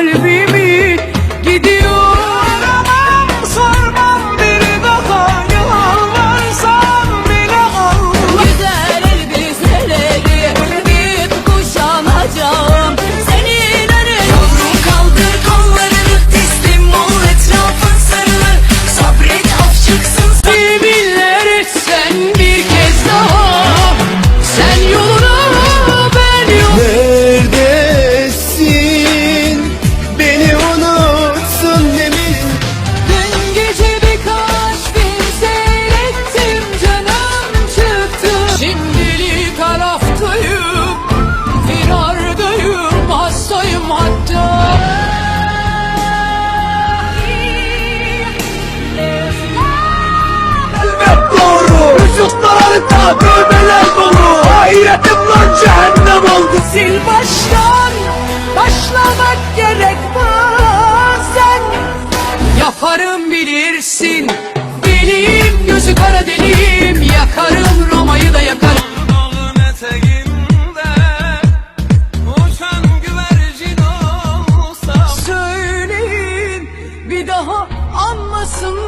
kalbimi Vücutlarında bölmeler dolu. Hayretimden cehennem oldu. Sil baştan başlamak gerek bazen Yaparım bilirsin. Deliyim gözü kara deliyim awesome.